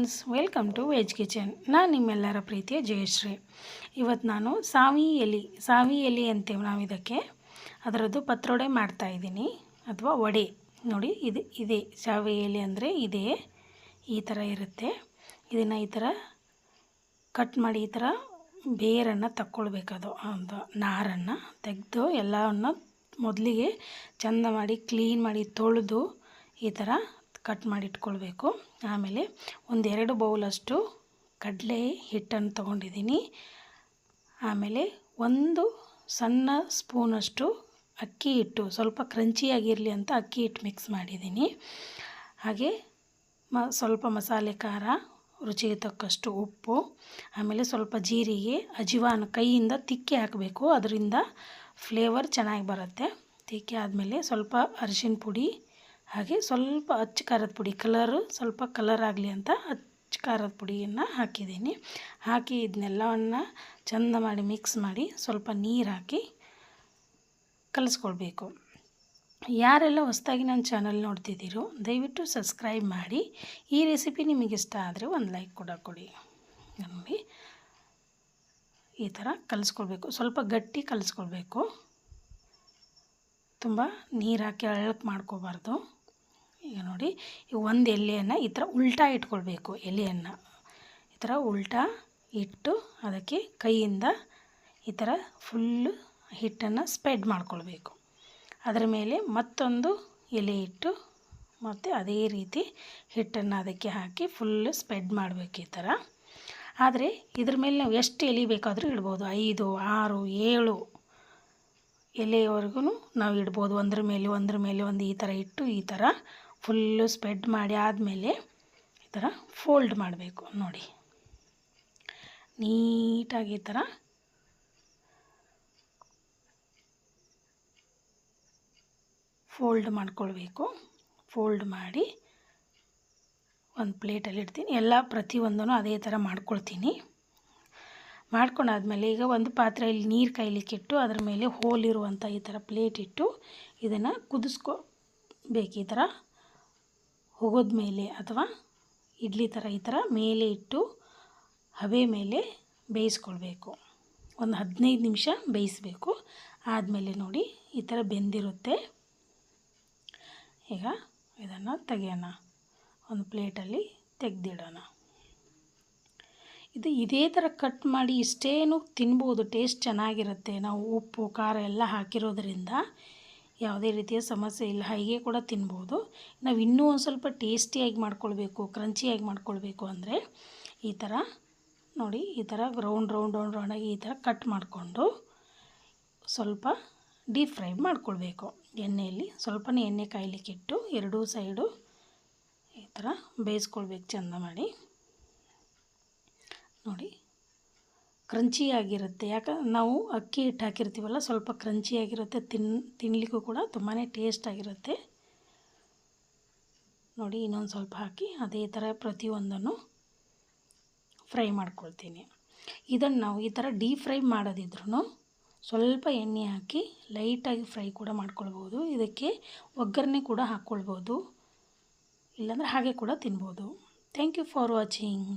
Friends, welcome to veg kitchen. ನಾನು ನಿಮ್ಮೆಲ್ಲರ ಪ್ರೀತಿಯ ಜಯಶ್ರೀ. ಇವತ್ತು ನಾನು ಸಾವಿ ಎಲೆ ಸಾವಿ ಎಲೆ ಅಂತೇವೆ ನಾವು ಇದಕ್ಕೆ ಅದರದ್ದು ಪತ್ರೊಡೆ ಮಾಡ್ತಾಯಿದ್ದೀನಿ ಅಥವಾ ವಡೆ. ನೋಡಿ, ಇದು ಇದೆ. ಸಾವಿ ಎಲೆ ಅಂದರೆ ಇದೇ. ಈ ಥರ ಇರುತ್ತೆ. ಇದನ್ನು ಈ ಥರ ಕಟ್ ಮಾಡಿ ಈ ಥರ ಬೇರನ್ನು ತಕ್ಕೊಳ್ಬೇಕದು ಒಂದು ನಾರನ್ನು ತೆಗೆದು ಎಲ್ಲವನ್ನು ಮೊದಲಿಗೆ ಚಂದ ಮಾಡಿ, ಕ್ಲೀನ್ ಮಾಡಿ ತೊಳೆದು ಈ ಥರ ಕಟ್ ಮಾಡಿ ಇಟ್ಕೊಳ್ಬೇಕು. ಆಮೇಲೆ ಒಂದೆರಡು ಬೌಲಷ್ಟು ಕಡಲೆ ಹಿಟ್ಟನ್ನು ತೊಗೊಂಡಿದ್ದೀನಿ. ಆಮೇಲೆ ಒಂದು ಸಣ್ಣ ಸ್ಪೂನಷ್ಟು ಅಕ್ಕಿ ಹಿಟ್ಟು, ಸ್ವಲ್ಪ ಕ್ರಂಚಿಯಾಗಿರಲಿ ಅಂತ ಅಕ್ಕಿ ಹಿಟ್ಟು ಮಿಕ್ಸ್ ಮಾಡಿದ್ದೀನಿ. ಹಾಗೆ ಮ, ಸ್ವಲ್ಪ ಮಸಾಲೆ ಖಾರ, ರುಚಿಗೆ ತಕ್ಕಷ್ಟು ಉಪ್ಪು, ಆಮೇಲೆ ಸ್ವಲ್ಪ ಜೀರಿಗೆ ಅಜಿವಾನ ಕೈಯಿಂದ ತಿಕ್ಕಿ ಹಾಕಬೇಕು. ಅದರಿಂದ ಫ್ಲೇವರ್ ಚೆನ್ನಾಗಿ ಬರುತ್ತೆ. ತಿಕ್ಕಿ ಆದಮೇಲೆ ಸ್ವಲ್ಪ ಅರಿಶಿನ ಪುಡಿ ಹಾಗೆ ಸ್ವಲ್ಪ ಅಚ್ಚ ಖಾರದ ಪುಡಿ, ಕಲರು ಸ್ವಲ್ಪ ಕಲರ್ ಆಗಲಿ ಅಂತ ಅಚ್ಚ ಖಾರದ ಪುಡಿಯನ್ನು ಹಾಕಿದ್ದೀನಿ. ಹಾಕಿ ಇದನ್ನೆಲ್ಲವನ್ನು ಚೆಂದ ಮಾಡಿ ಮಿಕ್ಸ್ ಮಾಡಿ ಸ್ವಲ್ಪ ನೀರು ಹಾಕಿ ಕಲಿಸ್ಕೊಳ್ಬೇಕು. ಯಾರೆಲ್ಲ ಹೊಸದಾಗಿ ನನ್ನ ಚಾನಲ್ ನೋಡ್ತಿದ್ದೀರೋ, ದಯವಿಟ್ಟು ಸಬ್ಸ್ಕ್ರೈಬ್ ಮಾಡಿ. ಈ ರೆಸಿಪಿ ನಿಮಗೆ ಇಷ್ಟ ಆದರೆ ಒಂದು ಲೈಕ್ ಕೂಡ ಕೊಡಿ. ನೋಡಿ ಈ ಥರ ಕಲಿಸ್ಕೊಳ್ಬೇಕು. ಸ್ವಲ್ಪ ಗಟ್ಟಿ ಕಲಿಸ್ಕೊಳ್ಬೇಕು. ತುಂಬ ನೀರು ಹಾಕಿ ಅಳಕ್ಕೆ ಮಾಡ್ಕೋಬಾರ್ದು. ಈಗ ನೋಡಿ, ಈ ಒಂದು ಎಲೆಯನ್ನು ಈ ಥರ ಉಲ್ಟಾ ಇಟ್ಕೊಳ್ಬೇಕು, ಎಲೆಯನ್ನು. ಈ ಥರ ಉಲ್ಟಾ ಇಟ್ಟು ಅದಕ್ಕೆ ಕೈಯಿಂದ ಈ ಥರ ಫುಲ್ಲು ಹಿಟ್ಟನ್ನು ಸ್ಪ್ರೆಡ್ ಮಾಡ್ಕೊಳ್ಬೇಕು. ಅದರ ಮೇಲೆ ಮತ್ತೊಂದು ಎಲೆ ಇಟ್ಟು ಮತ್ತು ಅದೇ ರೀತಿ ಹಿಟ್ಟನ್ನು ಅದಕ್ಕೆ ಹಾಕಿ ಫುಲ್ಲು ಸ್ಪ್ರೆಡ್ ಮಾಡಬೇಕು ಈ ಥರ ಆದರೆ ಇದ್ರ ಮೇಲೆ ನಾವು ಎಷ್ಟು ಎಲೆ ಬೇಕಾದರೂ ಇಡ್ಬೋದು, ಐದು, ಆರು, ಏಳು ಎಲೆಯವರೆಗೂ ನಾವು ಇಡ್ಬೋದು. ಒಂದ್ರ ಮೇಲೆ ಒಂದ್ರ ಮೇಲೆ ಒಂದು ಈ ಥರ ಇಟ್ಟು ಈ ಥರ ಫುಲ್ಲು ಸ್ಪ್ರೆಡ್ ಮಾಡಿ ಆದಮೇಲೆ ಈ ಥರ ಫೋಲ್ಡ್ ಮಾಡಬೇಕು. ನೋಡಿ. ನೀಟಾಗಿ ಈ ಥರ ಫೋಲ್ಡ್ ಮಾಡ್ಕೊಳ್ಬೇಕು. ಫೋಲ್ಡ್ ಮಾಡಿ ಒಂದು ಪ್ಲೇಟಲ್ಲಿ ಇಡ್ತೀನಿ. ಎಲ್ಲ ಪ್ರತಿಯೊಂದನ್ನು ಅದೇ ಥರ ಮಾಡ್ಕೊಳ್ತೀನಿ. ಮಾಡ್ಕೊಂಡಾದ್ಮೇಲೆ ಈಗ ಒಂದು ಪಾತ್ರೆಯಲ್ಲಿ ನೀರು ಕೈಲಿಕ್ಕಿಟ್ಟು ಅದರ ಮೇಲೆ ಹೋಲಿರುವಂಥ ಈ ಥರ ಪ್ಲೇಟ್ ಇಟ್ಟು ಇದನ್ನು ಕುದಿಸ್ಕೋಬೇಕು. ಈ ಥರ ಹೋಗೋದ ಮೇಲೆ ಅಥವಾ ಇಡ್ಲಿ ಥರ ಈ ಥರ ಮೇಲೆ ಇಟ್ಟು ಹಬೆ ಮೇಲೆ ಬೇಯಿಸ್ಕೊಳ್ಬೇಕು. ಒಂದು ಹದಿನೈದು ನಿಮಿಷ ಬೇಯಿಸಬೇಕು. ಆದಮೇಲೆ ನೋಡಿ ಈ ಥರ ಬೆಂದಿರುತ್ತೆ. ಈಗ ಇದನ್ನು ತೆಗೆಯೋಣ. ಒಂದು ಪ್ಲೇಟಲ್ಲಿ ತೆಗೆದಿಡೋಣ. ಇದು ಇದೇ ಥರ ಕಟ್ ಮಾಡಿ ಇಷ್ಟೇನು ತಿನ್ಬೋದು. ಟೇಸ್ಟ್ ಚೆನ್ನಾಗಿರುತ್ತೆ. ನಾವು ಉಪ್ಪು, ಖಾರ ಎಲ್ಲ ಹಾಕಿರೋದ್ರಿಂದ ಯಾವುದೇ ರೀತಿಯ ಸಮಸ್ಯೆ ಇಲ್ಲ, ಹಾಗೆ ಕೂಡ ತಿನ್ಬೋದು. ನಾವು ಇನ್ನೂ ಒಂದು ಸ್ವಲ್ಪ ಟೇಸ್ಟಿಯಾಗಿ ಮಾಡ್ಕೊಳ್ಬೇಕು ಕ್ರಂಚಿಯಾಗಿ ಮಾಡ್ಕೊಳ್ಬೇಕು ಅಂದರೆ ಈ ಥರ ನೋಡಿ, ಈ ಥರ ರೌಂಡ್ ರೌಂಡ್ ರೌಂಡ್ ರೌಂಡಾಗಿ ಈ ಥರ ಕಟ್ ಮಾಡಿಕೊಂಡು ಸ್ವಲ್ಪ ಡೀಪ್ ಫ್ರೈ ಮಾಡ್ಕೊಳ್ಬೇಕು. ಎಣ್ಣೆಯಲ್ಲಿ ಸ್ವಲ್ಪನೇ ಎಣ್ಣೆ ಕಾಯಲಿಕ್ಕಿಟ್ಟು ಎರಡೂ ಸೈಡು ಈ ಥರ ಬೇಯಿಸ್ಕೊಳ್ಬೇಕು, ಚೆಂದ ಮಾಡಿ. ನೋಡಿ ಕ್ರಂಚಿಯಾಗಿರುತ್ತೆ ಯಾಕಂದ್ರೆ ನಾವು ಅಕ್ಕಿ ಹಿಟ್ಟು ಹಾಕಿರ್ತೀವಲ್ಲ, ಸ್ವಲ್ಪ ಕ್ರಂಚಿಯಾಗಿರುತ್ತೆ ತಿನ್ ತಿನ್ನಲಿಕ್ಕೂ ಕೂಡ ತುಂಬಾ ಟೇಸ್ಟಾಗಿರುತ್ತೆ ನೋಡಿ, ಇನ್ನೊಂದು ಸ್ವಲ್ಪ ಹಾಕಿ ಅದೇ ಥರ ಪ್ರತಿಯೊಂದನ್ನು ಫ್ರೈ ಮಾಡ್ಕೊಳ್ತೀನಿ. ಇದನ್ನು ನಾವು ಈ ಥರ ಡೀಪ್ ಫ್ರೈ ಮಾಡೋದಿದ್ರೂ ಸ್ವಲ್ಪ ಎಣ್ಣೆ ಹಾಕಿ ಲೈಟಾಗಿ ಫ್ರೈ ಕೂಡ ಮಾಡ್ಕೊಳ್ಬೋದು. ಇದಕ್ಕೆ ಒಗ್ಗರಣೆ ಕೂಡ ಹಾಕ್ಕೊಳ್ಬೋದು. ಇಲ್ಲಾಂದರೆ ಹಾಗೆ ಕೂಡ ತಿನ್ಬೋದು. Thank you for watching